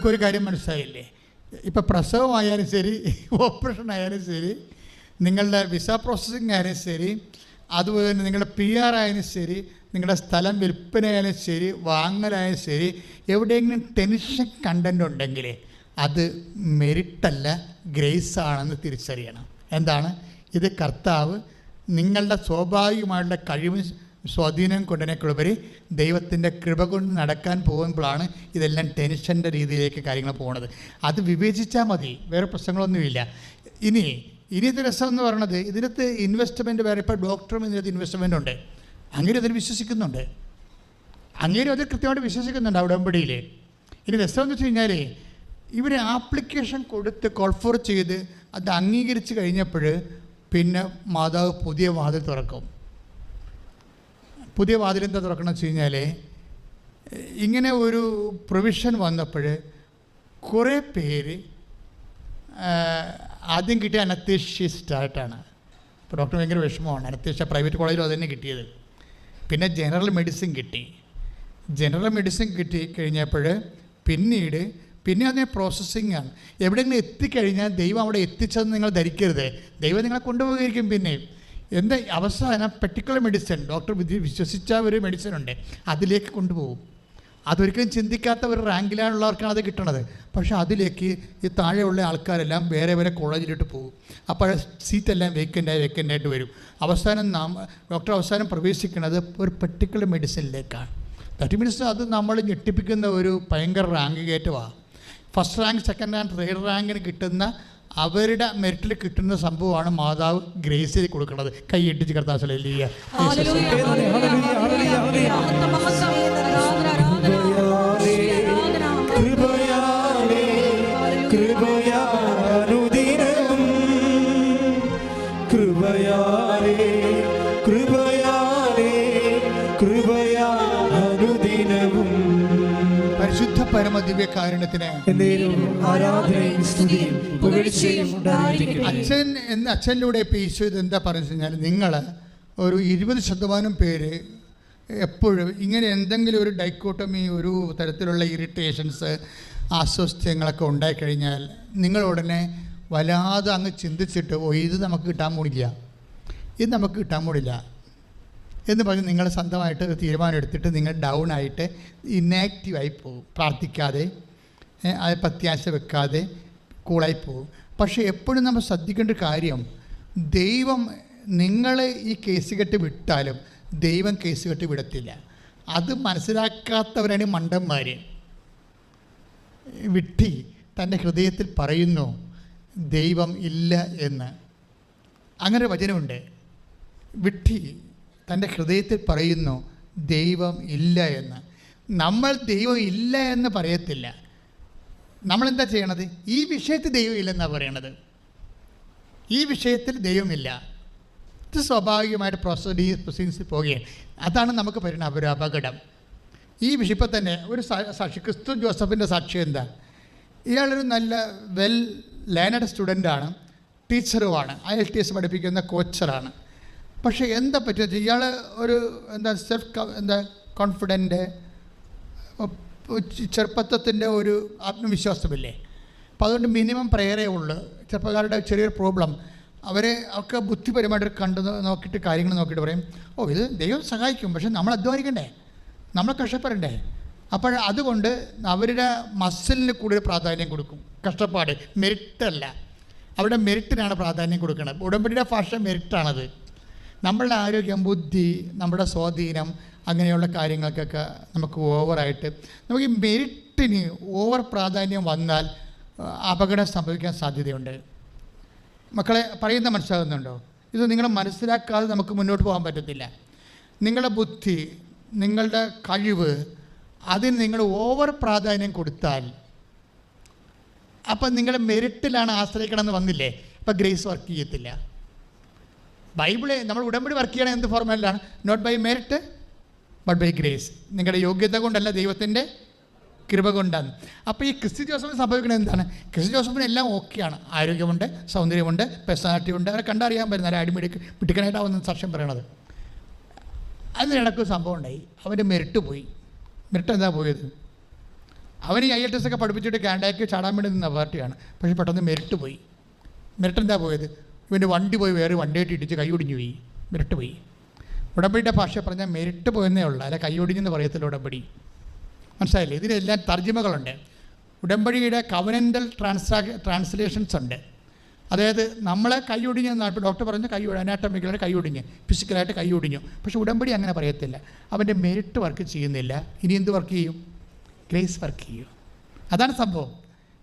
നിങ്ങൾക്കൊരു കാര്യം മനസ്സിലായില്ലേ? ഇപ്പം പ്രസവമായാലും ശരി ഓപ്പറേഷൻ ആയാലും ശരി നിങ്ങളുടെ വിസ പ്രോസസ്സിംഗ് ആയാലും ശരി അതുപോലെ തന്നെ നിങ്ങളുടെ പി ആർ ആയാലും ശരി നിങ്ങളുടെ സ്ഥലം വിൽപ്പനയായാലും ശരി വാങ്ങലായാലും ശരി എവിടെയെങ്കിലും ടെൻഷൻ കണ്ടന്റ് ഉണ്ടെങ്കിൽ അത് മെരിട്ടല്ല ഗ്രേസ് ആണെന്ന് തിരിച്ചറിയണം. എന്താണ്? ഇത് കർത്താവ് നിങ്ങളുടെ സ്വാഭാവികമായിട്ടുള്ള കഴിവും സ്വാധീനം കൊണ്ടതിനേക്കുള്ളവർ ദൈവത്തിന്റെ കൃപ കൊണ്ട് നടക്കാൻ പോകുമ്പോഴാണ് ഇതെല്ലാം ടെൻഷന്റെ രീതിയിലേക്ക് കാര്യങ്ങൾ പോകുന്നത് അത് വിവേചിച്ചാൽ മതി. വേറെ പ്രശ്നങ്ങളൊന്നുമില്ല. ഇനി ഇനിയത്തെ രസം എന്ന് പറയുന്നത് ഇതിനകത്ത് ഇൻവെസ്റ്റ്മെന്റ് വേറെ ഇപ്പോൾ ഡോക്ടറും ഇതിനകത്ത് ഇൻവെസ്റ്റ്മെന്റ് ഉണ്ട്. അങ്ങനെ അതിൽ വിശ്വസിക്കുന്നുണ്ട്. അങ്ങനെ അത് കൃത്യമായിട്ട് വിശ്വസിക്കുന്നുണ്ട് അവിടെ ഇനി രസം എന്ന് വെച്ച് കഴിഞ്ഞാൽ ഇവർ ആപ്ലിക്കേഷൻ കൊടുത്ത് കോൾഫോർ ചെയ്ത് അത് അംഗീകരിച്ച് കഴിഞ്ഞപ്പോൾ പിന്നെ മാതാവ് പുതിയ വാതിൽ തുറക്കും. പുതിയ വാതിൽ എന്താ തുറക്കണം വെച്ച് കഴിഞ്ഞാൽ ഇങ്ങനെ ഒരു പ്രൊവിഷൻ വന്നപ്പോൾ കുറേ പേര് ആദ്യം കിട്ടിയ അനത്തേഷ്യസ്റ്റായിട്ടാണ് ഇപ്പോൾ ഡോക്ടർ ഭയങ്കര വിഷമമാണ്. അനത്തേഷ്യ പ്രൈവറ്റ് കോളേജിലും അത് തന്നെ കിട്ടിയത്. പിന്നെ ജനറൽ മെഡിസിൻ കിട്ടി. ജനറൽ മെഡിസിൻ കിട്ടി കഴിഞ്ഞപ്പോൾ പിന്നീട് പിന്നെ അതിനെ പ്രോസസ്സിംഗ് ആണ്. എവിടെയെങ്കിലും എത്തിക്കഴിഞ്ഞാൽ ദൈവം അവിടെ എത്തിച്ചതെന്ന് നിങ്ങൾ ധരിക്കരുത്. ദൈവം നിങ്ങളെ കൊണ്ടുപോയിരിക്കും പിന്നെ എന്താ അവസാനം പെർട്ടിക്കുലർ മെഡിസിൻ ഡോക്ടർ വിധി- വിശ്വസിച്ച ഒരു മെഡിസിൻ ഉണ്ട്. അതിലേക്ക് കൊണ്ടുപോകും. അതൊരിക്കലും ചിന്തിക്കാത്ത ഒരു റാങ്കിലാണുള്ളവർക്കാണ് അത് കിട്ടണത്. പക്ഷേ അതിലേക്ക് ഈ താഴെയുള്ള ആൾക്കാരെല്ലാം വേറെ വേറെ കോളേജിലോട്ട് പോകും. അപ്പോൾ സീറ്റ് സീറ്റെല്ലാം വേക്കന്റായി വേക്കന്റായിട്ട് വരും. അവസാനം നാം ഡോക്ടർ അവസാനം പ്രവേശിക്കുന്നത് ഒരു പെർട്ടിക്കുലർ മെഡിസിനിലേക്കാണ് ദാറ്റ് മീൻസ് അത് നമ്മൾ ഞെട്ടിപ്പിക്കുന്ന ഒരു ഭയങ്കര rank കയറ്റമാണ് first rank second rank third റാങ്കിന് കിട്ടുന്ന അവരുടെ മെറിറ്റിൽ കിട്ടുന്ന സംഭവമാണ് മാതാവ് ഗ്രേസ് ചെയ്ത് കൊടുക്കുന്നത്. കൈ ഇട്ടിച്ച് കർത്താസലിയ ദിവ്യകാരുണ്യത്തിന് അച്ഛൻ എന്ന് അച്ഛനിലൂടെ ഇപ്പം ഈശോ ഇത് എന്താ പറഞ്ഞു കഴിഞ്ഞാൽ നിങ്ങൾ ഒരു ഇരുപത് ശതമാനം പേര് എപ്പോഴും ഇങ്ങനെ എന്തെങ്കിലും ഒരു ഡൈക്കോട്ടമി ഒരു തരത്തിലുള്ള ഇറിറ്റേഷൻസ് അസ്വസ്ഥ്യങ്ങളൊക്കെ ഉണ്ടായിക്കഴിഞ്ഞാൽ നിങ്ങൾ ഉടനെ വല്ലാതെ അങ്ങ് ചിന്തിച്ചിട്ട് ഓ ഇത് നമുക്ക് കിട്ടാൻ പോണില്ല. ഇത് നമുക്ക് കിട്ടാൻ പോണില്ല. എന്ന് പറഞ്ഞ് നിങ്ങൾ സ്വന്തമായിട്ട് ഒരു തീരുമാനം എടുത്തിട്ട് നിങ്ങൾ ഡൗൺ ആയിട്ട് ഇന്നാക്റ്റീവായി പോകും പ്രാർത്ഥിക്കാതെ അത് പ്രത്യാശ വെക്കാതെ കൂളായി പോകും പക്ഷേ എപ്പോഴും നമ്മൾ ശ്രദ്ധിക്കേണ്ട കാര്യം ദൈവം നിങ്ങളെ ഈ കേസ് കെട്ട് വിട്ടാലും ദൈവം കേസ് കെട്ട് വിടത്തില്ല. അത് മനസ്സിലാക്കാത്തവരാണ് മണ്ടന്മാർ വിട്ടി തന്റെ ഹൃദയത്തിൽ പറയുന്നു ദൈവം ഇല്ല എന്ന്. അങ്ങനെ വചനമുണ്ട്. വിട്ടി. തന്റെ ഹൃദയത്തിൽ പറയുന്നു ദൈവം ഇല്ല എന്ന്. നമ്മൾ ദൈവം ഇല്ല എന്ന് പറയത്തില്ല. നമ്മളെന്താ ചെയ്യണത്? ഈ വിഷയത്തിൽ ദൈവം ഇല്ലെന്നാണ് പറയണത്? ഈ വിഷയത്തിൽ ദൈവമില്ല ഇത് സ്വാഭാവികമായിട്ട് പ്രൊസീഡി പ്രൊസീഡിങ്സിൽ പോവുകയാണ്. അതാണ് നമുക്ക് പറയുന്ന ഒരു അപകടം. ഈ വിഷയം ഇപ്പം തന്നെ ഒരു സാക്ഷി ക്രിസ്തു ജോസഫിന്റെ സാക്ഷി എന്താ? ഇയാളൊരു നല്ല വെൽ ലേണഡ് സ്റ്റുഡന്റാണ് ടീച്ചറുമാണ്. ഐ എൽ ടി എസ് പഠിപ്പിക്കുന്ന കോച്ചറാണ്. പക്ഷേ എന്താ പറ്റുക ഇയാൾ ഒരു എന്താ സെൽഫ് എന്താ കോൺഫിഡന്റ് ചെറുപ്പത്വത്തിന്റെ ഒരു ആത്മവിശ്വാസമില്ലേ? അപ്പോൾ അതുകൊണ്ട് മിനിമം പ്രയറേ ഉള്ളൂ. ചെറുപ്പക്കാരുടെ ചെറിയൊരു പ്രോബ്ലം അവരെ ഒക്കെ ബുദ്ധിപരമായിട്ട് കണ്ടു നോക്കിയിട്ട് കാര്യങ്ങൾ നോക്കിയിട്ട് പറയും ഓ ഇത് ദൈവം സഹായിക്കും പക്ഷെ നമ്മൾ അധ്വാനിക്കണ്ടേ? നമ്മൾ കഷ്ടപ്പെടണ്ടേ? അപ്പോൾ അതുകൊണ്ട് അവരുടെ മസിലിന് കൂടുതൽ പ്രാധാന്യം കൊടുക്കും. കഷ്ടപ്പാട് മെരിറ്റല്ല അവരുടെ മെരിറ്റിനാണ് പ്രാധാന്യം കൊടുക്കുന്നത് ഉടമ്പടിയുടെ ഭാഷ മെരിറ്റാണത് നമ്മളുടെ ആരോഗ്യം ബുദ്ധി നമ്മുടെ സ്വാധീനം അങ്ങനെയുള്ള കാര്യങ്ങൾക്കൊക്കെ നമുക്ക് ഓവറായിട്ട് നമുക്ക് ഈ മെരിറ്റിന് ഓവർ പ്രാധാന്യം വന്നാൽ അപകടം സംഭവിക്കാൻ സാധ്യതയുണ്ട്. മക്കളെ പറയുന്ന മനസ്സിലാകുന്നുണ്ടോ? ഇത് നിങ്ങൾ മനസ്സിലാക്കാതെ നമുക്ക് മുന്നോട്ട് പോകാൻ പറ്റത്തില്ല. നിങ്ങളുടെ ബുദ്ധി നിങ്ങളുടെ കഴിവ് അതിന് നിങ്ങൾ ഓവർ പ്രാധാന്യം കൊടുത്താൽ അപ്പം നിങ്ങളുടെ മെറിറ്റിലാണ് ആശ്രയിക്കണമെന്ന് വന്നില്ലേ? അപ്പം ഗ്രേസ് വർക്ക് ചെയ്യത്തില്ല. ബൈബിൾ നമ്മൾ ഉടമ്പടി വർക്ക് ചെയ്യണത് എന്ത് ഫോർമാലിലാണ് not by merit but by grace നിങ്ങളുടെ യോഗ്യത കൊണ്ടല്ല ദൈവത്തിന്റെ കൃപ കൊണ്ടാണ്. അപ്പോൾ ഈ ക്രിസ്ത്യൻ ജോസഫിന് സംഭവിക്കുന്നത് എന്താണ്? ക്രിസ്ത്യൻ ജോസഫിന് എല്ലാം ഓക്കെയാണ് ആരോഗ്യമുണ്ട് സൗന്ദര്യമുണ്ട് പേഴ്സണാലിറ്റി ഉണ്ട്. അവരെ കണ്ടറിയാൻ പറ്റുന്ന അടിമിടി മിടുക്കനായിട്ടാവുന്ന സാക്ഷ്യം പറയണത്. അതിനിടക്ക് സംഭവം ഉണ്ടായി. അവന്റെ മെറിറ്റ് പോയി. മെറിറ്റ് എന്താ പോയത്? അവന് ഐ എൽ ടി എസ് ഒക്കെ പഠിപ്പിച്ചിട്ട് കാനഡയ്ക്ക് ചാടാൻ വേണ്ടി നിന്ന പാർട്ടിയാണ് പക്ഷേ പെട്ടെന്ന് മെറിറ്റ് പോയി. മെറിറ്റ് എന്താ പോയത്? ഇവന്റെ വണ്ടി പോയി വേറെ വണ്ടിയായിട്ട് ഇടിച്ച് കൈ ഒടിഞ്ഞു പോയി. മിരട്ട് പോയി. ഉടമ്പടിയുടെ ഭാഷ പറഞ്ഞാൽ മെരിട്ട് പോയെന്നേ ഉള്ളൂ. അല്ല കൈ ഒടിഞ്ഞെന്ന് പറയത്തില്ല ഉടമ്പടി. മനസ്സിലായില്ലേ? ഇതിനെല്ലാം തർജിമകളുണ്ട്. ഉടമ്പടിയുടെ കവനന്റൽ ട്രാൻസാ ട്രാൻസ്ലേഷൻസ് ഉണ്ട്. അതായത് നമ്മളെ കൈ ഒടിഞ്ഞ് ഇപ്പോൾ ഡോക്ടർ പറഞ്ഞു കൈ അനാട്ടമിക്കലായിട്ട് ഒടിഞ്ഞ് ഫിസിക്കലായിട്ട് കൈ ഒടിഞ്ഞു. പക്ഷേ ഉടമ്പടി അങ്ങനെ പറയത്തില്ല. അവന്റെ മെരിറ്റ് വർക്ക് ചെയ്യുന്നില്ല. ഇനി എന്ത് വർക്ക് ചെയ്യും? ഗ്രേസ് വർക്ക് ചെയ്യും. അതാണ് സംഭവം.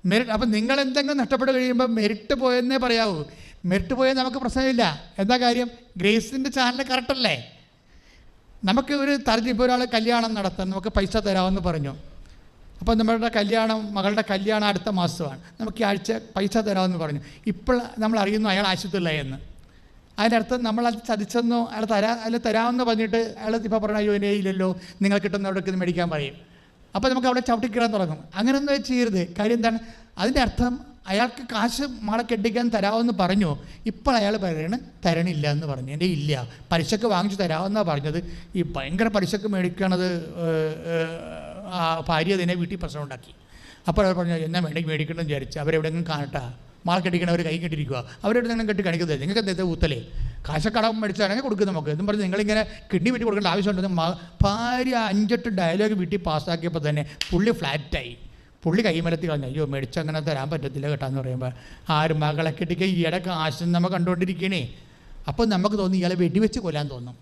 മെരിറ്റ് അപ്പം നിങ്ങൾ എന്തെങ്കിലും നഷ്ടപ്പെട്ട് കഴിയുമ്പോൾ മെരിറ്റ് പോയെന്നേ പറയാവൂ. മെറിറ്റ് പോയാൽ നമുക്ക് പ്രശ്നമില്ല. എന്താ കാര്യം? ഗ്രേസിന്റെ ചാനൽ കറക്റ്റല്ലേ നമുക്ക് ഒരു തർജി ഇപ്പോൾ ഒരാൾ കല്യാണം നടത്താൻ നമുക്ക് പൈസ തരാമെന്ന് പറഞ്ഞു. അപ്പോൾ നമ്മളുടെ കല്യാണം മകളുടെ കല്യാണം അടുത്ത മാസമാണ്. നമുക്ക് ഈ ആഴ്ച പൈസ തരാമെന്ന് പറഞ്ഞു. ഇപ്പോൾ നമ്മൾ അറിയുന്നു അയാൾ ആശുപത്രിയിലായി എന്ന്. അതിന്റെ അർത്ഥം നമ്മൾ അത് ചതിച്ചെന്നോ അയാൾ തരാ അയാൾ തരാമെന്ന് പറഞ്ഞിട്ട് അയാൾ ഇപ്പോൾ പറഞ്ഞ അയ്യോ എന്റെ ഇല്ലല്ലോ. നിങ്ങൾ കിട്ടുന്ന അവിടെ ഇത് മേടിക്കാൻ പറയും. അപ്പോൾ നമുക്ക് അവിടെ ചവിട്ടിക്കിടാൻ തുടങ്ങും. അങ്ങനെയൊന്നും ചെയ്യരുത്. കാര്യം എന്താണ്? അതിന്റെ അർത്ഥം അയാൾക്ക് കാശ് മാളെ കെട്ടിക്കാൻ തരാമെന്ന് പറഞ്ഞു. ഇപ്പോൾ അയാൾ പറയണ് തരണില്ല എന്ന് പറഞ്ഞു. എന്റെ ഇല്ല. പലിശക്ക് വാങ്ങിച്ചു തരാമെന്നാണ് പറഞ്ഞത്. ഈ ഭയങ്കര പലിശക്ക് മേടിക്കണത് ആ ഭാര്യ തന്നെ വീട്ടിൽ പ്രശ്നം ഉണ്ടാക്കി. അപ്പോൾ അവർ പറഞ്ഞു എന്നാ വേണമെങ്കിൽ മേടിക്കണമെന്ന് വിചാരിച്ച് അവരെവിടെയെങ്കിലും കാണട്ടാ. മാളെ കെട്ടിക്കണവർ കൈ കെട്ടിരിക്കുക അവരെവിടെ നിന്നും കെട്ടി കാണിക്കുന്നത് നിങ്ങൾക്ക് എന്താ ഊത്തലേ? കാശക്കടം മേടിച്ചാണെങ്കിൽ കൊടുക്കും നമുക്ക്. എന്നും പറഞ്ഞ് നിങ്ങളിങ്ങനെ കിഡ്നി വെട്ടി കൊടുക്കേണ്ട ആവശ്യമുണ്ടെന്ന് ഭാര്യ അഞ്ചെട്ട് ഡയലോഗ് വീട്ടിൽ പാസ്സാക്കിയപ്പോൾ തന്നെ പുള്ളി ഫ്ലാറ്റായി പുള്ളി കൈമലത്തി കളഞ്ഞു. അയ്യോ മേടിച്ചങ്ങനെ തരാൻ പറ്റത്തില്ല കേട്ടാന്ന് പറയുമ്പോൾ ആരും മകളെ കിട്ടിക്കുക ഈ ഇടയ്ക്ക് ആശം നമ്മൾ കണ്ടുകൊണ്ടിരിക്കണേ. അപ്പോൾ നമുക്ക് തോന്നി ഇയാളെ വെടിവെച്ച് കൊല്ലാൻ തോന്നും.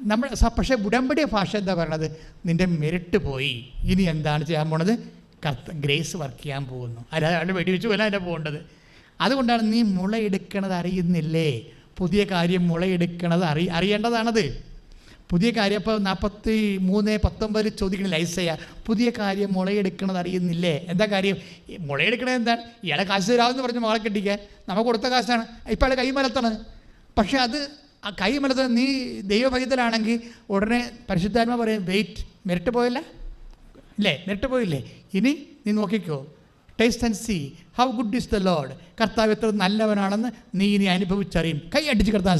നമ്മൾ പക്ഷേ ഉടമ്പടിയ ഭാഷ എന്താ പറയണത്? നിന്റെ മെരിട്ട് പോയി. ഇനി എന്താണ് ചെയ്യാൻ പോണത്? കർത്ത ഗ്രേസ് വർക്ക് ചെയ്യാൻ പോകുന്നു. അല്ലാതെ അയാളെ വെടിവെച്ച് കൊല്ലാൻ അല്ല പോകേണ്ടത്. അതുകൊണ്ടാണ് നീ മുളയെടുക്കണത് അറിയുന്നില്ലേ? പുതിയ കാര്യം മുളയെടുക്കണത് അറി അറിയേണ്ടതാണത്. പുതിയ കാര്യം ഇപ്പോൾ നാൽപ്പത്തി മൂന്ന് പത്തൊമ്പത് ചോദിക്കണില്ല ഐസയ പുതിയ കാര്യം മുളയെടുക്കണത് അറിയുന്നില്ലേ? എന്താ കാര്യം? മുളയെടുക്കണത് എന്താണ്? ഇയാളെ കാശ് തരാമെന്ന് പറഞ്ഞ് മകളെ കെട്ടിക്കാൻ. നമുക്ക് കൊടുത്ത കാശാണ്. ഇപ്പോൾ അയാളെ കൈമലത്തണത് പക്ഷേ അത് ആ കൈമലത്ത് നീ ദൈവഭയത്തിലാണെങ്കിൽ ഉടനെ പരിശുദ്ധാത്മ പറയും വെയിറ്റ് മെരിട്ട് പോയല്ല? ഇല്ലേ? മെരിട്ട് പോയില്ലേ? ഇനി നീ നോക്കിക്കോ. Taste and see how good is the Lord കർത്താവ് എത്ര നല്ലവനാണെന്ന് നീ ഇനി അനുഭവിച്ചറിയും. കൈ അടിച്ച് കർത്താൻ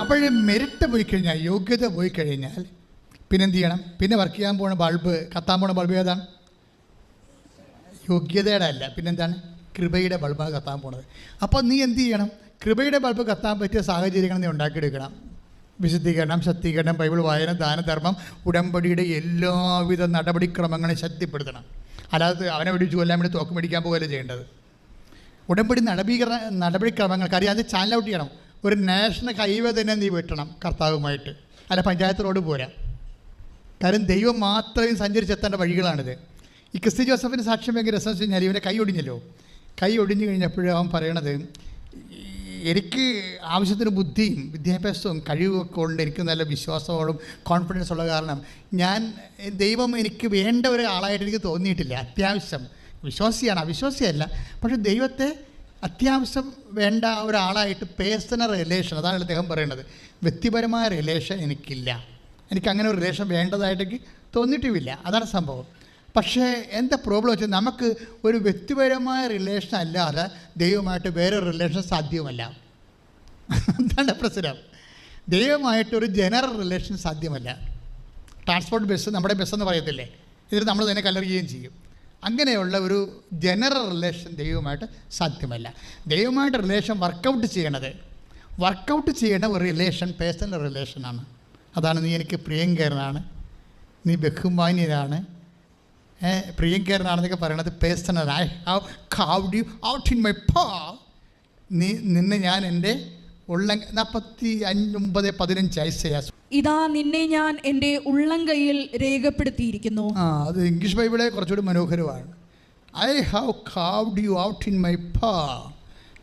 അപ്പോഴും മെരിറ്റ് പോയി കഴിഞ്ഞാൽ യോഗ്യത പോയി കഴിഞ്ഞാൽ പിന്നെന്ത് ചെയ്യണം? പിന്നെ വർക്ക് ചെയ്യാൻ പോണ ബൾബ് കത്താൻ പോണ ബൾബ് ഏതാണ്? യോഗ്യതയുടെ അല്ല. പിന്നെന്താണ്? കൃപയുടെ ബൾബ് കത്താൻ പോണത്. അപ്പോൾ നീ എന്ത് ചെയ്യണം? കൃപയുടെ ബൾബ് കത്താൻ പറ്റിയ സാഹചര്യങ്ങൾ നീ ഉണ്ടാക്കിയെടുക്കണം. വിശുദ്ധീകരണം ശക്തീകരണം ബൈബിൾ വായന ദാനധർമ്മം ഉടമ്പടിയുടെ എല്ലാവിധ നടപടിക്രമങ്ങളെ ശക്തിപ്പെടുത്തണം. അല്ലാതെ അവനെ പിടിച്ചു കൊല്ലാൻ വേണ്ടി തോക്ക് മേടിക്കാൻ പോകുകയല്ലേ ചെയ്യേണ്ടത്. ഉടമ്പടി നടപീകരണ നടപടിക്രമങ്ങൾക്ക് അറിയാതെ ചാനൽ ഔട്ട് ചെയ്യണം. ഒരു നാഷണൽ ഹൈവേ തന്നെ നീ വെട്ടണം കർത്താവുമായിട്ട്. അല്ല പഞ്ചായത്ത് റോഡ് പോരാ. കാരണം ദൈവം മാത്രമേ സഞ്ചരിച്ചെത്തേണ്ട വഴികളാണിത്. ഈ ക്രിസ്തി ജോസഫിന് സാക്ഷ്യം ഭയങ്കര രസം വെച്ച് കഴിഞ്ഞാൽ ഇവനെ കൈ ഒടിഞ്ഞല്ലോ. കൈ ഒടിഞ്ഞു കഴിഞ്ഞപ്പോഴും അവൻ പറയണത് എനിക്ക് ആവശ്യത്തിന് ബുദ്ധിയും വിദ്യാഭ്യാസവും കഴിവൊക്കെ ഉണ്ട്. എനിക്ക് നല്ല വിശ്വാസത്തോടും കോൺഫിഡൻസ് ഉള്ള കാരണം. ഞാൻ ദൈവം എനിക്ക് വേണ്ട ഒരു ആളായിട്ട് എനിക്ക് തോന്നിയിട്ടില്ല. അത്യാവശ്യം. വിശ്വാസിയാണ്. അവിശ്വാസിയല്ല. പക്ഷെ ദൈവത്തെ അത്യാവശ്യം വേണ്ട ഒരാളായിട്ട് പേഴ്സണൽ റിലേഷൻ അതാണ് അദ്ദേഹം പറയുന്നത് വ്യക്തിപരമായ റിലേഷൻ എനിക്കില്ല. എനിക്കങ്ങനെ ഒരു റിലേഷൻ വേണ്ടതായിട്ട് എനിക്ക് തോന്നിയിട്ടുമില്ല. അതാണ് സംഭവം. പക്ഷേ എന്താ പ്രോബ്ലം വെച്ചാൽ നമുക്ക് ഒരു വ്യക്തിപരമായ റിലേഷൻ അല്ലാതെ ദൈവമായിട്ട് വേറെ റിലേഷൻ സാധ്യമല്ല. എന്താണ് പ്രശ്നം? ദൈവമായിട്ടൊരു ജനറൽ റിലേഷൻ സാധ്യമല്ല. ട്രാൻസ്പോർട്ട് ബസ് നമ്മുടെ ബസ്സെന്ന് പറയത്തില്ലേ? ഇതിൽ നമ്മൾ തന്നെ കലറുകയും ചെയ്യും. അങ്ങനെയുള്ള ഒരു ജനറൽ റിലേഷൻ ദൈവമായിട്ട് സാധ്യമല്ല. ദൈവമായിട്ട് റിലേഷൻ വർക്കൗട്ട് ചെയ്യണത്. വർക്കൗട്ട് ചെയ്യേണ്ട ഒരു റിലേഷൻ പേഴ്സണൽ റിലേഷനാണ് അതാണ് നീ എനിക്ക് പ്രിയങ്കരനാണ്. നീ ബഹുമാന്യനാണ്. പ്രിയങ്കരനാണെന്നൊക്കെ പറയണത് personal I have carved you out in my പാ നീ നിന്നെ ഞാൻ എന്റെ ഉള്ള നാൽപ്പത്തി ഒമ്പത് പതിനഞ്ച് ഐസയ ഇതാ നിന്നെ ഞാൻ എന്റെ ഉള്ളം കയ്യിൽ രേഖപ്പെടുത്തിയിരിക്കുന്നു. ആ അത് ഇംഗ്ലീഷ് ബൈബിളെ കുറച്ചുകൂടി മനോഹരമാണ്. I have carved you out in my പാ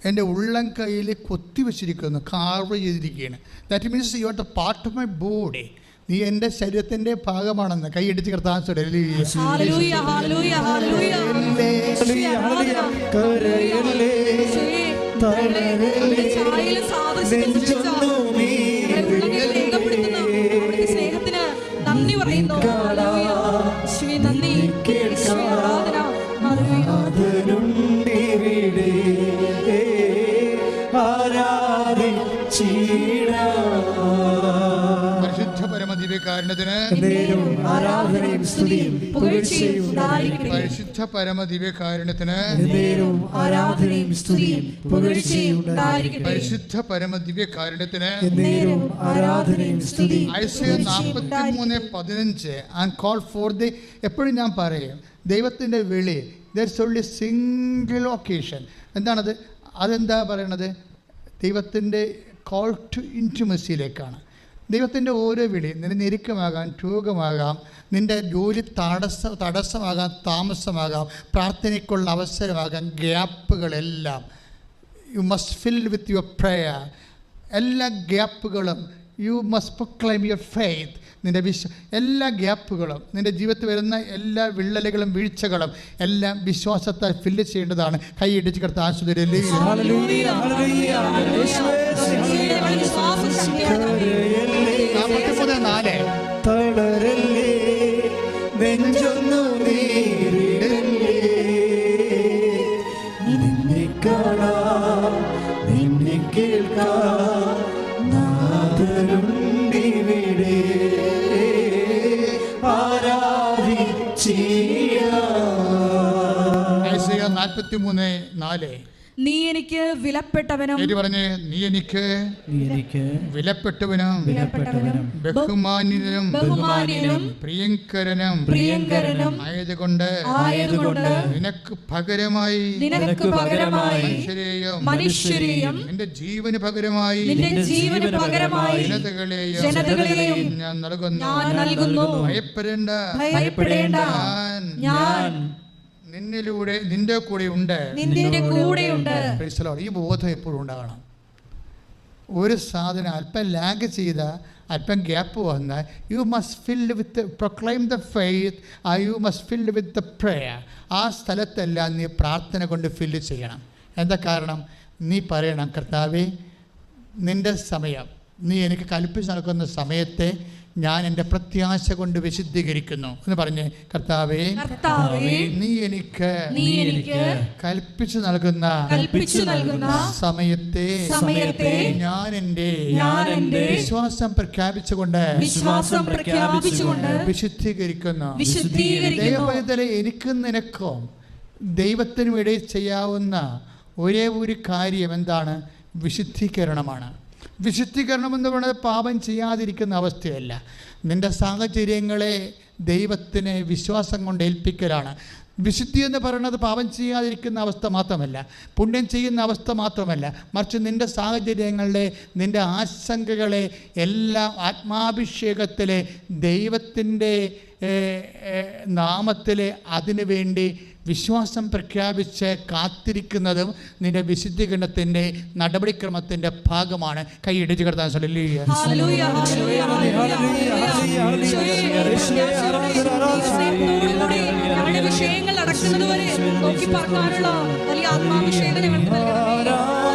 എന്റെ ഉള്ളം കയ്യിൽ വെച്ചിരിക്കുന്നു കാർവ് ചെയ്തിരിക്കുകയാണ്. That means you are the part of my body നീ എന്റെ ശരീരത്തിന്റെ ഭാഗമാണെന്ന്. കൈയടിച്ച് കർത്താൻ ഹല്ലേലൂയ. ഹല്ലേലൂയ ഹല്ലേലൂയ യേശുവേ, ആരാധന. കരയല്ലേ പരമദിവ്യകാരണത്തിന് ആരാധനയും സ്തുതിയും പുകഴ്ചയും. പരിശുദ്ധ പരമ ദിവ്യകാരുണ്യത്തിന് ആരാധനയും സ്തുതിയും പുകഴ്ചയും. പരിശുദ്ധ പരമ ദിവ്യകാരുണ്യത്തിന് ആരാധനയും സ്തുതിയും നാൽപ്പത്തി മൂന്ന് പതിനഞ്ച്. ആൻഡ് കോൾ ഫോർ ദി എപ്പോഴും ഞാൻ പറയും ദൈവത്തിന്റെ വിളി ദർസ് ഓൺലി സിംഗിൾ ഒക്കേഷൻ എന്താണത്? അതെന്താ പറയണത്? ദൈവത്തിന്റെ കോൾ ടു ഇന്റിമസിയിലേക്കാണ് ദൈവത്തിന്റെ ഓരോ വിളി നിന്റെ ഞെരുക്കമാകാം രോഗമാകാം നിന്റെ ജോലി തടസ്സ തടസ്സമാകാം താമസമാകാം പ്രാർത്ഥനയ്ക്കുള്ള അവസരമാകാം ഗ്യാപ്പുകളെല്ലാം. You must fill with your prayer എല്ലാ ഗ്യാപ്പുകളും you must proclaim your faith നിന്റെ വിശ്വ എല്ലാ ഗ്യാപ്പുകളും നിന്റെ ജീവിതത്തിൽ വരുന്ന എല്ലാ വിള്ളലുകളും വീഴ്ചകളും എല്ലാം വിശ്വാസത്താൽ ഫില്ല് ചെയ്യേണ്ടതാണ്. കൈയിടിച്ച് കിടത്ത ആശുപത്രി ഹല്ലേലൂയ നെഞ്ചൊന്നു യേശുവേ നാൽപ്പത്തി മൂന്ന് നാല്. നീ എനിക്ക് വിലപ്പെട്ടവനും നീ എനിക്ക് വിലപ്പെട്ടവനും ബഹുമാന്യനും പ്രിയങ്കരനും പ്രിയങ്കരനും ആയതുകൊണ്ട് ആയതുകൊണ്ട് നിനക്ക് പകരമായി നിനക്ക് പകരമായി മനുഷ്യരെയും മനുഷ്യരെയും നിന്റെ ജീവന് പകരമായി നിന്റെ ജീവന് പകരമായി ജനതകളെയും ജനതകളെയും ഞാൻ നൽകുന്നു. ഞാൻ നൽകുന്നു. ഭയപ്പെടേണ്ട. ഭയപ്പെടേണ്ട. ഞാൻ നിന്നിലൂടെ നിന്റെ കൂടെ ഉണ്ട്. നിന്റെ ഈ ബോധം എപ്പോഴും ഉണ്ടാകണം. ഒരു സാധനം അല്പം ലാഗ് ചെയ്ത അല്പം ഗ്യാപ്പ് വന്നാൽ you must filled with proclaim the faith I you must filled with the prayer ആ സ്ഥലത്തെല്ലാം നീ പ്രാർത്ഥന കൊണ്ട് ഫില്ല് ചെയ്യണം. എന്താ കാരണം? നീ പറയണം കർത്താവേ നിന്റെ സമയം നീ എനിക്ക് കൽപ്പിച്ച് നൽകുന്ന സമയത്തെ ഞാൻ എന്റെ പ്രത്യാശ കൊണ്ട് വിശുദ്ധീകരിക്കുന്നു. എന്ന് പറഞ്ഞ് കർത്താവേ നീ എനിക്ക് നീ എനിക്ക് കൽപ്പിച്ചു നൽകുന്ന കൽപ്പിച്ചു നൽകുന്ന സമയത്തെ സമയത്തെ ഞാൻ എന്റെ ഞാൻ എന്റെ വിശ്വാസം പ്രഖ്യാപിച്ചുകൊണ്ട് വിശ്വാസം പ്രഖ്യാപിച്ചുകൊണ്ട് വിശുദ്ധീകരിക്കുന്നു. വിശുദ്ധീകരിക്കുന്നു. ദൈവപൈതലെ എനിക്കും നിനക്കും ദൈവത്തിനും ഇടയിൽ ചെയ്യാവുന്ന ഒരേ ഒരു കാര്യം എന്താണ്? വിശുദ്ധീകരണമാണ്. വിശുദ്ധീകരണം എന്ന് പറയുന്നത് പാപം ചെയ്യാതിരിക്കുന്ന അവസ്ഥയല്ല. നിന്റെ സാഹചര്യങ്ങളെ ദൈവത്തിന് വിശ്വാസം കൊണ്ട് ഏൽപ്പിക്കലാണ്. വിശുദ്ധി എന്ന് പറയുന്നത് പാപം ചെയ്യാതിരിക്കുന്ന അവസ്ഥ മാത്രമല്ല പുണ്യം ചെയ്യുന്ന അവസ്ഥ മാത്രമല്ല. മറിച്ച് നിന്റെ സാഹചര്യങ്ങളെ നിന്റെ ആശങ്കകളെ എല്ലാം ആത്മാഭിഷേകത്തിലെ ദൈവത്തിന്റെ നാമത്തിലെ അതിനു വേണ്ടി വിശ്വാസം പ്രഖ്യാപിച്ച് കാത്തിരിക്കുന്നതും നിന്റെ വിശുദ്ധീകരണത്തിന്റെ നടപടിക്രമത്തിന്റെ ഭാഗമാണ്. കൈയിടിച്ച് കിടത്താൻ വിഷയങ്ങൾ അടക്കുന്നതുവരെ നോക്കി പറക്കാനുള്ള വലിയ ആത്മാഭിഷേകം ഞങ്ങൾക്ക് നൽകണമേ.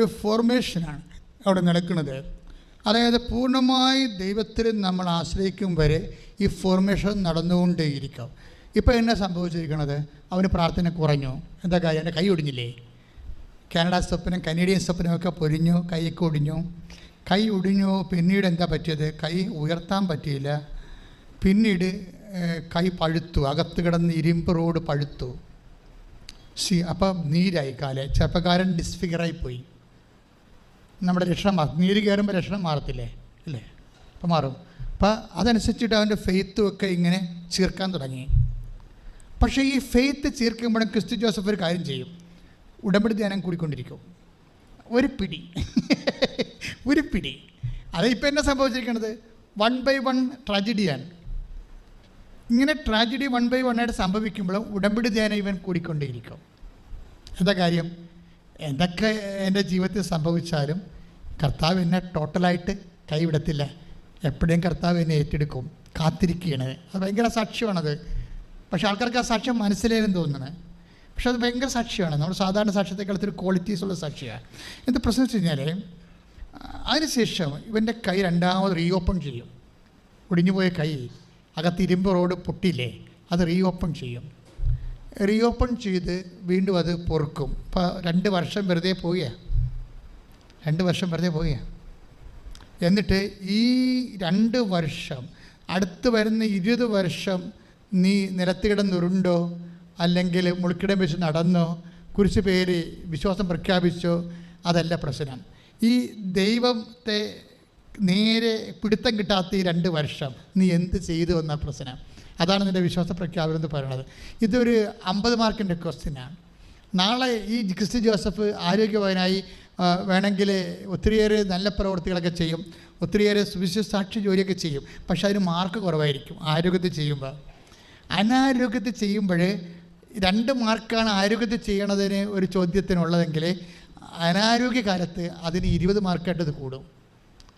ഒരു ഫോർമേഷനാണ് അവിടെ നടക്കുന്നത്. അതായത് പൂർണമായി ദൈവത്തിൽ നമ്മൾ ആശ്രയിക്കും വരെ ഈ ഫോർമേഷൻ നടന്നുകൊണ്ടേയിരിക്കും. ഇപ്പോൾ എന്നെ സംഭവിച്ചിരിക്കുന്നത് അവന് പ്രാർത്ഥന കുറഞ്ഞു. എന്താ കാര്യം? എന്റെ കൈ ഒടിഞ്ഞില്ലേ? കാനഡ സ്വപ്നം കനേഡിയൻ സ്വപ്നമൊക്കെ പൊരിഞ്ഞു കൈയൊക്കെ ഒടിഞ്ഞു. കൈ ഒടിഞ്ഞു പിന്നീട് എന്താ പറ്റിയത്? കൈ ഉയർത്താൻ പറ്റിയില്ല. പിന്നീട് കൈ പഴുത്തു. അകത്ത് കിടന്ന് ഇരുമ്പ് റോഡ് പഴുത്തു. സി അപ്പം നീരായി കാലേ. ചെറുപ്പക്കാരൻ ഡിസ്ഫിഗറായി പോയി. നമ്മുടെ ലക്ഷണം മാറും നീര് കയറുമ്പോൾ ലക്ഷണം മാറത്തില്ലേ? അല്ലേ അപ്പം മാറും. അപ്പം അതനുസരിച്ചിട്ട് അവന്റെ ഫെയ്ത്തും ഒക്കെ ഇങ്ങനെ ചീർക്കാൻ തുടങ്ങി. പക്ഷേ ഈ ഫെയ്ത്ത് ചീർക്കുമ്പോഴും ക്രിസ്തു ജോസഫ് ഒരു കാര്യം ചെയ്യും. ഉടമ്പടി ധ്യാനം കൂടിക്കൊണ്ടിരിക്കും. ഒരു പിടി. ഒരു പിടി. അത് ഇപ്പം എന്നെ സംഭവിച്ചിരിക്കുന്നത് വൺ ബൈ വൺ ട്രാജഡിയാണ് ഇങ്ങനെ ട്രാജഡി വൺ ബൈ വൺ ആയിട്ട് സംഭവിക്കുമ്പോഴും ഉടമ്പടി ധ്യാനം ഇവൻ കൂടിക്കൊണ്ടേയിരിക്കും. എന്താ കാര്യം? എന്തൊക്കെ എന്റെ ജീവിതത്തിൽ സംഭവിച്ചാലും കർത്താവ് എന്നെ ടോട്ടലായിട്ട് കൈവിടത്തില്ല. എപ്പോഴും കർത്താവ് എന്നെ ഏറ്റെടുക്കും. കാത്തിരിക്കുകയാണ് അത് ഭയങ്കര സാക്ഷ്യമാണത്. പക്ഷെ ആൾക്കാർക്ക് ആ സാക്ഷ്യം മനസ്സിലായെന്ന് തോന്നുന്നത് പക്ഷെ അത് ഭയങ്കര സാക്ഷ്യമാണ്. നമ്മൾ സാധാരണ സാക്ഷ്യത്തെക്കാളത്തിൽ ഒരു ക്വാളിറ്റീസ് ഉള്ള സാക്ഷിയാണ് എന്ത് പ്രശ്നം വെച്ച് കഴിഞ്ഞാൽ അതിനുശേഷം ഇവന്റെ കൈ രണ്ടാമത് റീഓപ്പൺ ചെയ്യും. ഒടിഞ്ഞുപോയ കൈ അകത്ത് ഇരുമ്പ് റോഡ് പൊട്ടിയില്ലേ അത് റീഓപ്പൺ ചെയ്യും. റീ ഓപ്പൺ ചെയ്ത് വീണ്ടും അത് പൊറുക്കും. ഇപ്പോൾ രണ്ട് വർഷം വെറുതെ പോവുകയാണ് രണ്ട് വർഷം വെറുതെ പോവുകയാണ് എന്നിട്ട് ഈ രണ്ട് വർഷം അടുത്ത് വരുന്ന ഇരുപത് വർഷം നീ നിലത്ത് കിടന്നുരുണ്ടോ അല്ലെങ്കിൽ മുൾക്കിടം വെച്ച് നടന്നോ? കുറിച്ച് പേര് വിശ്വാസം പ്രഖ്യാപിച്ചോ? അതല്ല പ്രശ്നം. ഈ ദൈവത്തെ നേരെ പിടുത്തം കിട്ടാത്ത ഈ രണ്ട് വർഷം നീ എന്ത് ചെയ്തു എന്ന പ്രശ്നം. അതാണ് നിന്റെ വിശ്വാസ പ്രഖ്യാപനം എന്ന് പറയുന്നത്. ഇതൊരു അമ്പത് മാർക്കിന്റെ ക്വസ്റ്റ്യനാണ് നാളെ ഈ ക്രിസ്ത്യൻ ജോസഫ് ആരോഗ്യവാനായി വേണമെങ്കിൽ ഒത്തിരിയേറെ നല്ല പ്രവൃത്തികളൊക്കെ ചെയ്യും ഒത്തിരിയേറെ സുവിശേഷ സാക്ഷി ജോലിയൊക്കെ ചെയ്യും പക്ഷെ അതിന് മാർക്ക് കുറവായിരിക്കും ആരോഗ്യത്തിൽ ചെയ്യുമ്പോൾ അനാരോഗ്യത്തിൽ ചെയ്യുമ്പോൾ രണ്ട് മാർക്കാണ് ആരോഗ്യത്തിൽ ചെയ്യണതിന് ഒരു ചോദ്യത്തിനുള്ളതെങ്കിൽ അനാരോഗ്യകാലത്ത് അതിന് ഇരുപത് മാർക്കായിട്ട് ഇത് കൂടും.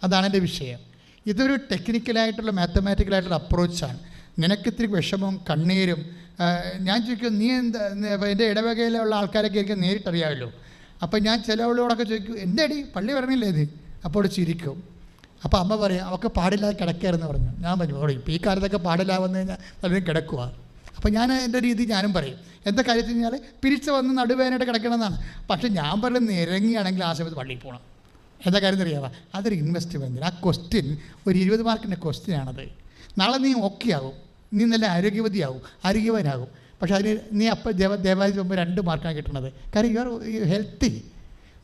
അതാണ് എന്റെ വിഷയം. ഇതൊരു ടെക്നിക്കലായിട്ടുള്ള മാത്തമാറ്റിക്കലായിട്ടുള്ള അപ്രോച്ചാണ് നിനക്ക് ഇത്തിരി വിഷമവും കണ്ണീരും ഞാൻ ചോദിക്കും നീ എന്താ എന്റെ ഇടവകയിലുള്ള ആൾക്കാരൊക്കെ എനിക്ക് നേരിട്ടറിയാമല്ലോ? അപ്പം ഞാൻ ചിലവളോടൊക്കെ ചോദിക്കും അടി പള്ളി പറഞ്ഞില്ലേ ഇത് അപ്പോൾ ചിരിക്കും. അപ്പോൾ അമ്മ പറയും അവൾക്ക് പാടില്ലാതെ കിടക്കുകയായിരുന്നു പറഞ്ഞു. ഞാൻ പറഞ്ഞു ഓടി ഇപ്പോൾ ഈ കാലത്തൊക്കെ പാടില്ല വന്നു കഴിഞ്ഞാൽ പലരും കിടക്കുക അപ്പോൾ ഞാൻ എന്റെ രീതി ഞാനും പറയും. എന്താ കാര്യം വെച്ച് കഴിഞ്ഞാൽ പിരിച്ച് വന്ന് നടുവേനായിട്ട് കിടക്കണമെന്നാണ് പക്ഷേ ഞാൻ പറയും നിരങ്ങിയാണെങ്കിൽ ആ സമയത്ത് പള്ളിയിൽ പോകണം എന്താ കാര്യം അറിയാവാ? അതൊരു ഇൻവെസ്റ്റ്മെന്റ് ആ ക്വസ്റ്റ്യൻ ഒരു ഇരുപത് മാർക്കിന്റെ ക്വസ്റ്റ്യൻ നാളെ നീ ആവും നീ നല്ല ആരോഗ്യവതിയാകും. ആരോഗ്യവാനാകും. പക്ഷേ അതിന് നീ അപ്പം ദേവ ദേവാലയത്തിൽ പോകുമ്പോൾ രണ്ട് മാർക്കാണ് കിട്ടണത്. കാര്യം യു ആർ ഹെൽത്തി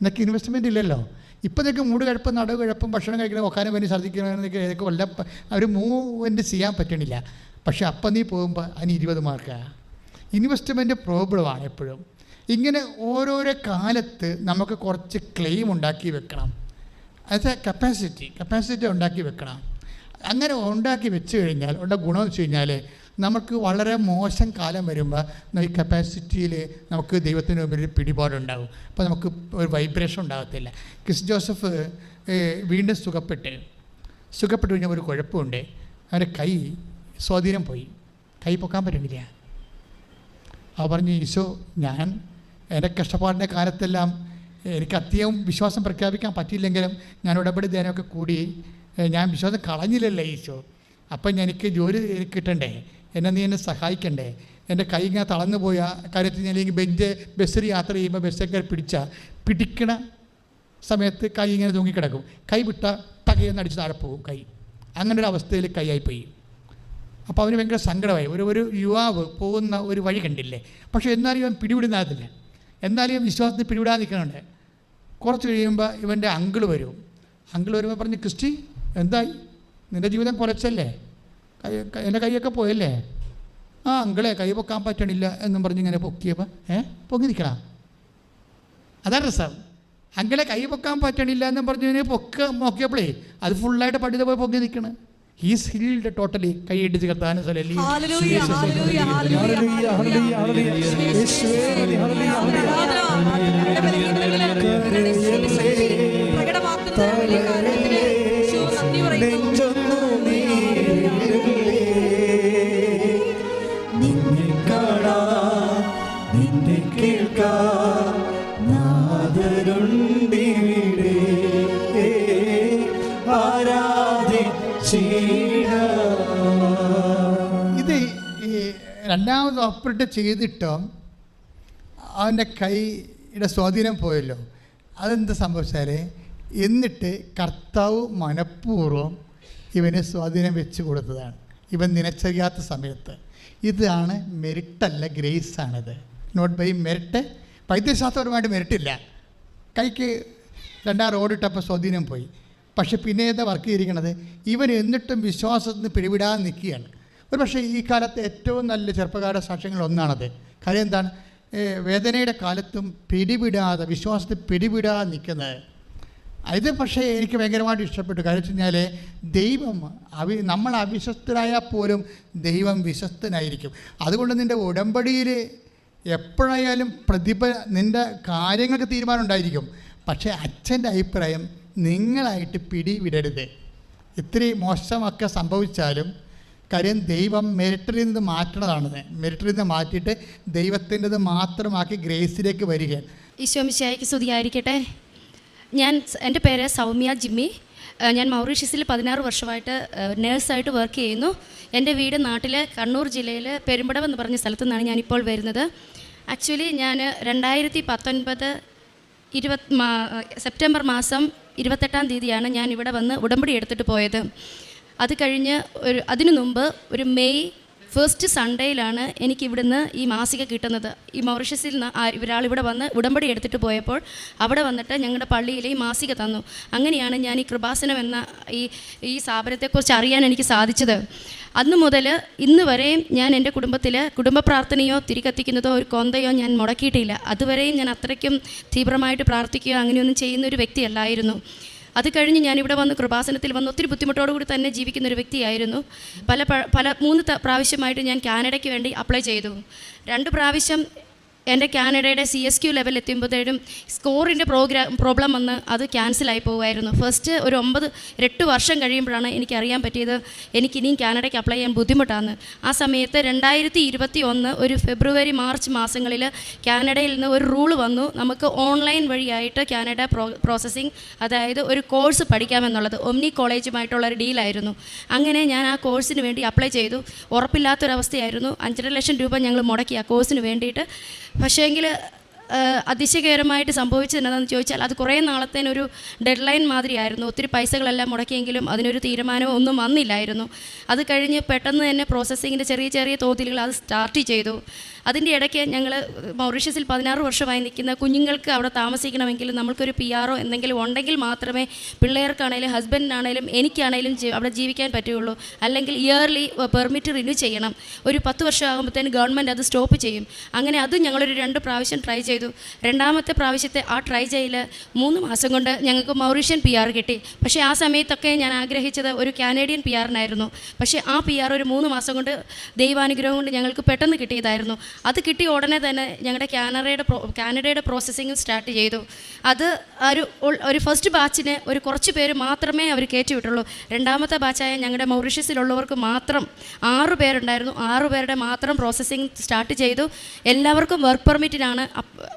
നിനക്ക് ഇൻവെസ്റ്റ്മെന്റ് ഇല്ലല്ലോ. ഇപ്പം നിനക്ക് മൂട് കഴപ്പം നടവ് കഴപ്പം ഭക്ഷണം കഴിക്കണം ഒക്കാനും വേണ്ടി ഛർദ്ദിക്കണമെന്നൊക്കെ ഇതൊക്കെ വല്ല അവർ മൂവ്മെന്റ് ചെയ്യാൻ പറ്റണില്ല. പക്ഷേ അപ്പം നീ പോകുമ്പോൾ അതിന് ഇരുപത് മാർക്കാണ് ഇൻവെസ്റ്റ്മെന്റ് പ്രോബ്ലമാണ് എപ്പോഴും. ഇങ്ങനെ ഓരോരോ കാലത്ത് നമുക്ക് കുറച്ച് ക്ലെയിം ഉണ്ടാക്കി വെക്കണം. അത് കപ്പാസിറ്റി കപ്പാസിറ്റി ഉണ്ടാക്കി വെക്കണം. അങ്ങനെ ഉണ്ടാക്കി വെച്ച് കഴിഞ്ഞാൽ ഉള്ള ഗുണം വെച്ച് കഴിഞ്ഞാൽ നമുക്ക് വളരെ മോശം കാലം വരുമ്പോൾ ഈ കപ്പാസിറ്റിയിൽ നമുക്ക് ദൈവത്തിന് മുമ്പിൽ ഒരു പിടിപാടുണ്ടാകും അപ്പോൾ നമുക്ക് ഒരു വൈബ്രേഷൻ ഉണ്ടാകത്തില്ല. ക്രിസ് ജോസഫ് വീണ്ടും സുഖപ്പെട്ട് സുഖപ്പെട്ട് കഴിഞ്ഞാൽ ഒരു കുഴപ്പമുണ്ട്. അവന്റെ കൈ സ്വാധീനം പോയി. കൈ പൊക്കാൻ പറ്റുന്നില്ല അവ പറഞ്ഞു ഈശോ ഞാൻ എന്റെ കഷ്ടപ്പാടിന്റെ കാലത്തെല്ലാം എനിക്ക് അത്യവും വിശ്വാസം പ്രഖ്യാപിക്കാൻ പറ്റിയില്ലെങ്കിലും ഞാൻ ഇടപെടി ധ്യാനമൊക്കെ കൂടി ഞാൻ വിശ്വാസം കളഞ്ഞില്ലല്ലേ ഈശോ? അപ്പം എനിക്ക് ജോലി കിട്ടണ്ടേ? എന്നെ നീ എന്നെ സഹായിക്കണ്ടേ? എന്റെ കൈ ഇങ്ങനെ തളർന്നു പോയ. കാര്യത്തിൽ ഞാൻ അല്ലെങ്കിൽ ബെഞ്ച് ബസ്സിൽ യാത്ര ചെയ്യുമ്പോൾ ബസ്സൊക്കെ പിടിച്ച പിടിക്കണ സമയത്ത് കൈ ഇങ്ങനെ തൂങ്ങിക്കിടക്കും. കൈ വിട്ട തകയെന്ന് അടിച്ച് താഴെ പോകും കൈ. അങ്ങനെ ഒരു അവസ്ഥയിൽ കൈയായിപ്പോയി. അപ്പോൾ അവന് ഭയങ്കര സങ്കടമായി. ഒരു ഒരു യുവാവ് പോകുന്ന ഒരു വഴി കണ്ടില്ലേ? പക്ഷേ എന്നാലും ഇവൻ പിടിവിടുന്നതില്ല എന്നാലും ഇവൻ വിശ്വാസത്തിൽ പിടിവിടാതെ കുറച്ച് കഴിയുമ്പോൾ ഇവന്റെ അങ്കിൾ വരും. അങ്കിൾ വരുമ്പോൾ പറഞ്ഞ് ക്രിസ്റ്റി എന്തായി നിന്റെ ജീവിതം കുറച്ചല്ലേ? കൈ എന്റെ കൈയൊക്കെ പോയല്ലേ? ആ അങ്കിളെ കൈ പൊക്കാൻ പറ്റണില്ല എന്നും പറഞ്ഞ് ഇങ്ങനെ പൊക്കിയപ്പോൾ ഏ? പൊങ്ങി നിൽക്കണ അതാണ് രസം. അങ്കിളെ കൈ പൊക്കാൻ പറ്റണില്ല എന്നും പറഞ്ഞ് ഇങ്ങനെ പൊക്ക നോക്കിയപ്പോഴേ അത് ഫുള്ളായിട്ട് പട്ടിത പോയി പൊങ്ങി നിൽക്കണം ഹീസ് ഹീൽഡ് ടോട്ടലി കൈ ചേർത്താനും സ്ഥലം രണ്ടാമത് ഓപ്പറേറ്റ് ചെയ്തിട്ടും അവന്റെ കൈയുടെ സ്വാധീനം പോയല്ലോ. അതെന്ത് സംഭവിച്ചാൽ എന്നിട്ട് കർത്താവ് മനഃപൂർവം ഇവന് സ്വാധീനം വെച്ച് കൊടുത്തതാണ്. ഇവൻ നനച്ചറിയാത്ത സമയത്ത്. ഇതാണ് മെരിട്ടല്ല ഗ്രേസ് ആണിത്. നോട്ട് ബൈ മെരിട്ട് വൈദ്യശാസ്ത്രപരമായിട്ട് മെരിട്ടില്ല കൈക്ക് രണ്ടാം റോഡിട്ടപ്പോൾ സ്വാധീനം പോയി. പക്ഷെ പിന്നെ എന്താ വർക്ക് ചെയ്തിരിക്കണത്? ഇവൻ എന്നിട്ടും വിശ്വാസത്തിന് പിടിവിടാതെ നിൽക്കുകയാണ്. ഒരു പക്ഷേ ഈ കാലത്തെ ഏറ്റവും നല്ല ചെറുപ്പക്കാരുടെ സാക്ഷ്യങ്ങൾ ഒന്നാണത്. കാര്യം എന്താണ്? വേദനയുടെ കാലത്തും പിടിവിടാതെ വിശ്വാസത്തിൽ പിടിവിടാതെ നിൽക്കുന്നത്. ഇത് പക്ഷേ എനിക്ക് ഭയങ്കരമായിട്ട് ഇഷ്ടപ്പെട്ടു. കാര്യം വെച്ച് കഴിഞ്ഞാൽ ദൈവം അവി നമ്മൾ അവിശ്വസ്തരായാൽ പോലും ദൈവം വിശ്വസ്തനായിരിക്കും. അതുകൊണ്ട് നിന്റെ ഉടമ്പടിയിൽ എപ്പോഴായാലും പ്രതിഭ നിന്റെ കാര്യങ്ങൾക്ക് തീരുമാനം ഉണ്ടായിരിക്കും. പക്ഷേ അച്ഛന്റെ അഭിപ്രായം നിങ്ങളായിട്ട് പിടിവിടരുത്. ഇത്തിരി മോശമൊക്കെ സംഭവിച്ചാലും കാര്യം ദൈവം മെറിറ്ററിൽ നിന്ന് മാറ്റണതാണ്. മെറിറ്ററിൽ നിന്ന് മാറ്റിയിട്ട് ദൈവത്തിന്റെത് മാത്രമാക്കി ഗ്രേസിലേക്ക് വരിക. ഈശോമിശായിക്ക് സ്തുതിയായിരിക്കട്ടെ. ഞാൻ എന്റെ പേര് സൗമ്യ ജിമ്മി. ഞാൻ മൗറീഷ്യസിൽ പതിനാറ് വർഷമായിട്ട് നേഴ്സായിട്ട് വർക്ക് ചെയ്യുന്നു. എന്റെ വീട് നാട്ടിലെ കണ്ണൂർ ജില്ലയിൽ പെരുമ്പടം എന്ന് പറഞ്ഞ സ്ഥലത്തു നിന്നാണ് ഞാനിപ്പോൾ വരുന്നത്. ആക്ച്വലി ഞാൻ രണ്ടായിരത്തി പത്തൊൻപത് ഇരുപത് സെപ്റ്റംബർ മാസം ഇരുപത്തെട്ടാം തീയതിയാണ് ഞാൻ ഇവിടെ വന്ന് ഉടമ്പടി എടുത്തിട്ട് പോയത്. അത് കഴിഞ്ഞ് ഒരു അതിനു മുമ്പ് ഒരു മെയ് ഫസ്റ്റ് സൺഡേയിലാണ് എനിക്ക് ഇവിടുന്ന് ഈ മാസിക കിട്ടുന്നത്. ഈ മൗറിഷ്യസിൽ നിന്ന് ഒരാൾ ഇവിടെ വന്ന് ഉടമ്പടി എടുത്തിട്ട് പോയപ്പോൾ അവിടെ വന്നിട്ട് ഞങ്ങളുടെ പള്ളിയിൽ ഈ മാസിക തന്നു. അങ്ങനെയാണ് ഞാൻ ഈ കൃപാസനം എന്ന ഈ ഈ സ്ഥാപനത്തെക്കുറിച്ച് അറിയാൻ എനിക്ക് സാധിച്ചത്. അന്ന് മുതൽ ഇന്ന് വരെയും ഞാൻ എന്റെ കുടുംബത്തിൽ കുടുംബ പ്രാർത്ഥനയോ തിരികത്തിക്കുന്നതോ ഒരു കൊന്തയോ ഞാൻ മുടക്കിയിട്ടില്ല. അതുവരെയും ഞാൻ അത്രയ്ക്കും തീവ്രമായിട്ട് പ്രാർത്ഥിക്കുകയോ അങ്ങനെയൊന്നും ചെയ്യുന്ന ഒരു വ്യക്തിയല്ലായിരുന്നു. അത് കഴിഞ്ഞ് ഞാനിവിടെ വന്ന് കൃപാസനത്തിൽ വന്ന് ഒത്തിരി ബുദ്ധിമുട്ടോടുകൂടി തന്നെ ജീവിക്കുന്ന ഒരു വ്യക്തിയായിരുന്നു. പല പല മൂന്ന് പ്രാവശ്യമായിട്ട് ഞാൻ കാനഡയ്ക്ക് വേണ്ടി അപ്ലൈ ചെയ്തു. രണ്ട് പ്രാവശ്യം എന്റെ കാനഡയുടെ സി എസ് ക്യു ലെവൽ എത്തുമ്പോഴത്തേനും സ്കോറിന്റെ പ്രോഗ്രാം പ്രോബ്ലം വന്ന് അത് ക്യാൻസലായി പോകുമായിരുന്നു. ഫസ്റ്റ് ഒരു ഒമ്പത് എട്ട് വർഷം കഴിയുമ്പോഴാണ് എനിക്ക് അറിയാൻ പറ്റിയത് എനിക്ക് ഇനിയും കാനഡയ്ക്ക് അപ്ലൈ ചെയ്യാൻ ബുദ്ധിമുട്ടാണ് ആ സമയത്ത് രണ്ടായിരത്തി ഇരുപത്തി ഒന്ന് ഒരു ഫെബ്രുവരി മാർച്ച് മാസങ്ങളിൽ കാനഡയിൽ നിന്ന് ഒരു റൂൾ വന്നു. നമുക്ക് ഓൺലൈൻ വഴിയായിട്ട് കാനഡ പ്രോ പ്രോസസ്സിങ് അതായത് ഒരു കോഴ്സ് പഠിക്കാമെന്നുള്ളത്. ഒമ്നി കോളേജുമായിട്ടുള്ള ഒരു ഡീലായിരുന്നു അങ്ങനെ ഞാൻ ആ കോഴ്സിന് വേണ്ടി അപ്ലൈ ചെയ്തു. ഉറപ്പില്ലാത്തൊരവസ്ഥയായിരുന്നു. അഞ്ചര ലക്ഷം രൂപ ഞങ്ങൾ മുടക്കി ആ കോഴ്സിന് വേണ്ടിയിട്ട് പക്ഷേങ്കിൽ അതിശയകരമായിട്ട് സംഭവിച്ചത് ചോദിച്ചാൽ അത് കുറേ നാളത്തേനൊരു ഡെഡ് ലൈൻ മാതിരിയായിരുന്നു. ഒത്തിരി പൈസകളെല്ലാം മുടക്കിയെങ്കിലും അതിനൊരു തീരുമാനമോ ഒന്നും വന്നില്ലായിരുന്നു. അത് കഴിഞ്ഞ് പെട്ടെന്ന് തന്നെ പ്രോസസ്സിങ്ങിന്റെ ചെറിയ ചെറിയ തോതിലുകൾ അത് സ്റ്റാർട്ട് ചെയ്തു. അതിന്റെ ഇടയ്ക്ക് ഞങ്ങൾ മൗറീഷ്യസിൽ പതിനാറ് വർഷമായി നിൽക്കുന്ന കുഞ്ഞുങ്ങൾക്ക് അവിടെ താമസിക്കണമെങ്കിൽ നമ്മൾക്കൊരു പി ആറോ എന്തെങ്കിലും ഉണ്ടെങ്കിൽ മാത്രമേ പിള്ളേർക്കാണേലും ഹസ്ബൻഡിനാണേലും എനിക്കാണേലും അവിടെ ജീവിക്കാൻ പറ്റുകയുള്ളൂ. അല്ലെങ്കിൽ ഇയർലി പെർമിറ്റ് റിന്യൂ ചെയ്യണം. ഒരു പത്ത് വർഷം ആകുമ്പോഴത്തേന് ഗവൺമെന്റ് അത് സ്റ്റോപ്പ് ചെയ്യും. അങ്ങനെ അതും ഞങ്ങളൊരു രണ്ട് പ്രാവശ്യം ട്രൈ ചെയ്തു. രണ്ടാമത്തെ പ്രാവശ്യത്തെ ആ ട്രൈ ചെയ്യൽ മൂന്ന് മാസം കൊണ്ട് ഞങ്ങൾക്ക് മൗറീഷ്യൻ പി ആർ കിട്ടി. പക്ഷേ ആ സമയത്തൊക്കെ ഞാൻ ആഗ്രഹിച്ചത് ഒരു കാനേഡിയൻ പി ആറിനായിരുന്നു പക്ഷേ ആ പി ആർ ഒരു മൂന്ന് മാസം കൊണ്ട് ദൈവാനുഗ്രഹം കൊണ്ട് ഞങ്ങൾക്ക് പെട്ടെന്ന് കിട്ടിയതായിരുന്നു. അത് കിട്ടിയ ഉടനെ തന്നെ ഞങ്ങളുടെ കാനഡയുടെ കാനഡയുടെ പ്രോസസ്സിങ്ങും സ്റ്റാർട്ട് ചെയ്തു. അത് ഒരു ഒരു ഫസ്റ്റ് ബാച്ചിന് ഒരു കുറച്ച് പേര് മാത്രമേ അവർ കയറ്റി വിട്ടുള്ളൂ. രണ്ടാമത്തെ ബാച്ചായ ഞങ്ങളുടെ മൗറീഷ്യസിലുള്ളവർക്ക് മാത്രം ആറ് പേരുണ്ടായിരുന്നു. ആറ് പേരുടെ മാത്രം പ്രോസസ്സിങ് സ്റ്റാർട്ട് ചെയ്തു. എല്ലാവർക്കും വർക്ക് പെർമിറ്റിനാണ്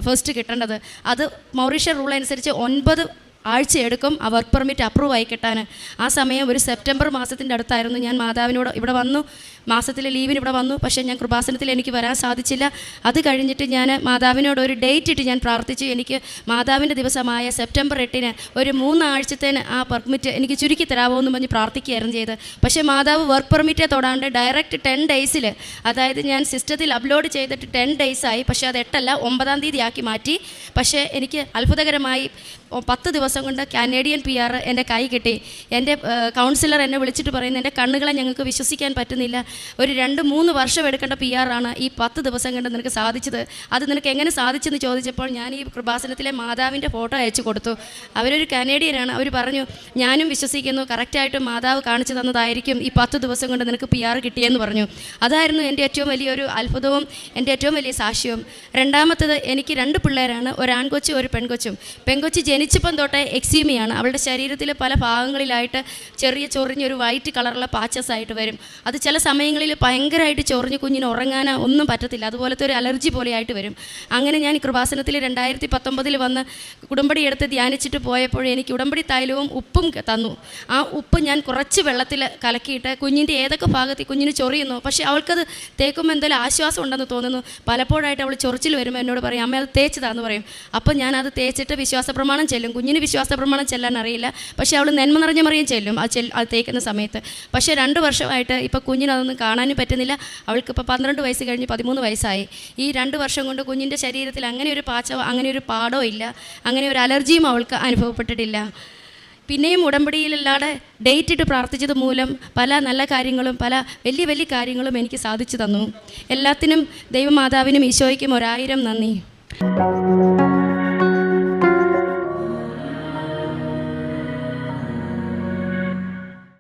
ഫസ്റ്റ് കിട്ടേണ്ടത്. അത് മൗറീഷ്യ റൂൾ അനുസരിച്ച് ഒൻപത് ആഴ്ച എടുക്കും ആ വർക്ക് പെർമിറ്റ് അപ്രൂവ് ആയി കിട്ടാൻ ആ സമയം ഒരു സെപ്റ്റംബർ മാസത്തിന്റെ അടുത്തായിരുന്നു. ഞാൻ മാതാവിനോട് ഇവിടെ വന്നു. മാസത്തിലെ ലീവിന് ഇവിടെ വന്നു. പക്ഷേ ഞാൻ കൃപാസനത്തിൽ എനിക്ക് വരാൻ സാധിച്ചില്ല. അത് കഴിഞ്ഞിട്ട് ഞാൻ മാതാവിനോട് ഒരു ഡേറ്റ് ഇട്ട് ഞാൻ പ്രാർത്ഥിച്ചു. എനിക്ക് മാതാവിന്റെ ദിവസമായ സെപ്റ്റംബർ എട്ടിന് ഒരു മൂന്നാഴ്ചത്തേന് ആ പെർമിറ്റ് എനിക്ക് ചുരുക്കി തരാമോ എന്ന് പറഞ്ഞ് പ്രാർത്ഥിക്കുകയായിരുന്നു ചെയ്ത് പക്ഷേ മാതാവ് വർക്ക് പെർമിറ്റെ തൊടാണ്ട് ഡയറക്റ്റ് ടെൻ ഡേയ്സിൽ അതായത് ഞാൻ സിസ്റ്റത്തിൽ അപ്ലോഡ് ചെയ്തിട്ട് ടെൻ ഡേയ്സായി പക്ഷേ അത് എട്ടല്ല ഒമ്പതാം തീയതി ആക്കി മാറ്റി. പക്ഷേ എനിക്ക് അത്ഭുതകരമായി പത്ത് ദിവസം കൊണ്ട് കാനേഡിയൻ പി ആർ എന്റെ കൈ കിട്ടി. എന്റെ കൗൺസിലർ എന്നെ വിളിച്ചിട്ട് പറയുന്നത് എന്റെ കണ്ണുകളെ ഞങ്ങൾക്ക് വിശ്വസിക്കാൻ പറ്റുന്നില്ല. ഒരു രണ്ട് മൂന്ന് വർഷം എടുക്കേണ്ട പി ആറാണ് ഈ പത്ത് ദിവസം കൊണ്ട് നിനക്ക് സാധിച്ചത്. അത് നിനക്ക് എങ്ങനെ സാധിച്ചെന്ന് ചോദിച്ചപ്പോൾ ഞാൻ ഈ കൃപാസനത്തിലെ മാതാവിന്റെ ഫോട്ടോ അയച്ചു കൊടുത്തു. അവരൊരു കനേഡിയനാണ്. അവർ പറഞ്ഞു ഞാനും വിശ്വസിക്കുന്നു. കറക്റ്റായിട്ട് മാതാവ് കാണിച്ചു തന്നതായിരിക്കും ഈ പത്ത് ദിവസം കൊണ്ട് നിനക്ക് പി ആർ കിട്ടിയെന്ന് പറഞ്ഞു. അതായിരുന്നു എന്റെ ഏറ്റവും വലിയൊരു അത്ഭുതവും എന്റെ ഏറ്റവും വലിയ സാക്ഷ്യവും. രണ്ടാമത്തത് എനിക്ക് രണ്ട് പിള്ളേരാണ് ഒരു ആൺകൊച്ചും ഒരു പെൺകൊച്ചും. പെൺകൊച്ച് ജനിച്ചപ്പം തൊട്ടേ എക്സീമിയാണ്. അവളുടെ ശരീരത്തിലെ പല ഭാഗങ്ങളിലായിട്ട് ചെറിയ ചൊറിഞ്ഞൊരു വൈറ്റ് കളറുള്ള പാച്ചസ് ആയിട്ട് വരും. അത് ചില സമയങ്ങളിൽ ഭയങ്കരമായിട്ട് ചൊറിഞ്ഞ് കുഞ്ഞിന് ഉറങ്ങാനോ ഒന്നും പറ്റത്തില്ല. അതുപോലത്തെ ഒരു അലർജി പോലെയായിട്ട് വരും. അങ്ങനെ ഞാൻ കൃപാസനത്തിൽ രണ്ടായിരത്തി പത്തൊമ്പതിൽ വന്ന് ഉടമ്പടി എടുത്ത് ധ്യാനിച്ചിട്ട് പോയപ്പോൾ എനിക്ക് ഉടമ്പടി തൈലവും ഉപ്പും തന്നു. ആ ഉപ്പ് ഞാൻ കുറച്ച് വെള്ളത്തിൽ കലക്കിയിട്ട് കുഞ്ഞിന്റെ ഏതൊക്കെ ഭാഗത്ത് കുഞ്ഞിന് ചൊറിയുന്നു പക്ഷേ അവൾക്കത് തേക്കുമ്പോൾ എന്തെങ്കിലും ആശ്വാസം ഉണ്ടെന്ന് തോന്നുന്നു. പലപ്പോഴായിട്ട് അവൾ ചൊറിച്ചിൽ വരുമ്പോൾ എന്നോട് പറയും അമ്മ അത് തേച്ചതാന്ന് പറയും. അപ്പോൾ ഞാൻ അത് തേച്ചിട്ട് വിശ്വാസ പ്രമാണം ചെല്ലും. കുഞ്ഞിന് വിശ്വാസ പ്രമാണം ചെല്ലാൻ അറിയില്ല. പക്ഷേ അവൾ നന്മ നിറഞ്ഞ മറിയും ചെല്ലും അത് ചെല്ലും അത് തേക്കുന്ന സമയത്ത്. പക്ഷേ രണ്ട് വർഷമായിട്ട് ഇപ്പോൾ കുഞ്ഞിന് അതൊന്നും കാണാനും പറ്റുന്നില്ല. അവൾക്കിപ്പോൾ പന്ത്രണ്ട് വയസ്സ് കഴിഞ്ഞ് പതിമൂന്ന് വയസ്സായി. ഈ രണ്ട് വർഷം കൊണ്ട് കുഞ്ഞിന്റെ ശരീരത്തിൽ അങ്ങനെ ഒരു പാച്ചോ അങ്ങനെ ഒരു പാടോ ഇല്ല. അങ്ങനെ ഒരു അലർജിയും അവൾക്ക് അനുഭവപ്പെട്ടിട്ടില്ല. പിന്നെയും ഉടമ്പടിയിലല്ലാതെ ഡേറ്റ് ഇട്ട് പ്രാർത്ഥിച്ചത് മൂലം പല നല്ല കാര്യങ്ങളും പല വലിയ വലിയ കാര്യങ്ങളും എനിക്ക് സാധിച്ചു തന്നു. എല്ലാത്തിനും ദൈവമാതാവിനും ഈശോയ്ക്കും ഒരായിരം നന്ദി.